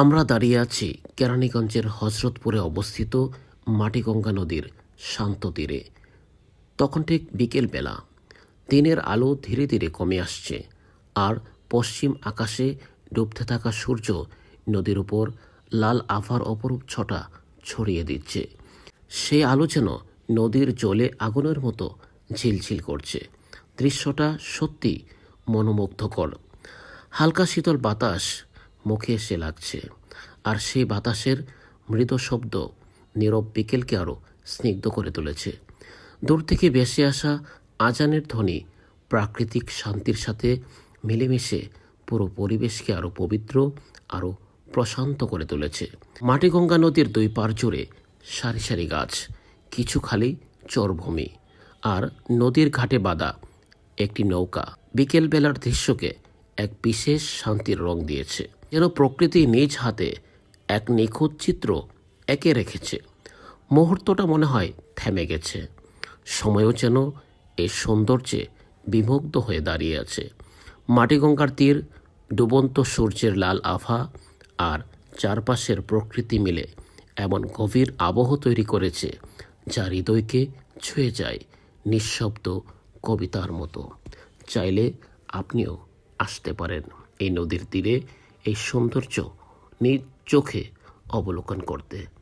আমরা দাঁড়িয়ে আছি কেরানীগঞ্জের হজরতপুরে অবস্থিত মাটিগঙ্গা নদীর শান্ত তীরে। তখন ঠিক বিকেলবেলা দিনের আলো ধীরে ধীরে কমে আসছে আর পশ্চিম আকাশে ডুবতে থাকা সূর্য নদীর উপর লাল আভার অপরূপ ছটা ছড়িয়ে দিচ্ছে। সেই আলো যেন নদীর জলে আগুনের মতো ঝিলঝিল করছে। দৃশ্যটা সত্যি মনোমুগ্ধকর। হালকা শীতল বাতাস মুখে এসে লাগছে। আর সেই বাতাসের মৃদু শব্দ নীরব বিকেলকে আরও স্নিগ্ধ করে তুলেছে। দূর থেকে ভেসে আসা আজানের ধ্বনি প্রাকৃতিক শান্তির সাথে মিলেমিশে পুরো পরিবেশকে আরও পবিত্র আরও প্রশান্ত করে তুলেছে। মাটিগঙ্গা নদীর দুই পার জুড়ে সারি সারি গাছ, কিছু খালি চরভূমি, আর নদীর ঘাটে বাঁধা একটি নৌকা। বিকেলবেলার দৃশ্যকে এক বিশেষ শান্তির রং দিয়েছে। যেন প্রকৃতি নিজ হাতে এক নিখুঁত চিত্র একে রেখেছে। মুহূর্তটা মনে হয় থেমে গেছে। সময়ও যেন এই সৌন্দর্যে বিমুগ্ধ হয়ে দাঁড়িয়ে আছে। মাটিগঙ্গার তীর, ডুবন্ত সূর্যের লাল আভা আর চারপাশের প্রকৃতি মিলে এমন গভীর আবহ তৈরি করেছে যা হৃদয়কে ছুঁয়ে যায় নিঃশব্দ কবিতার মতো। চাইলে আপনিও আসতে পারেন। এই নদীর তীরে এই সৌন্দর্য নিজ চোখে অবলোকন করতে।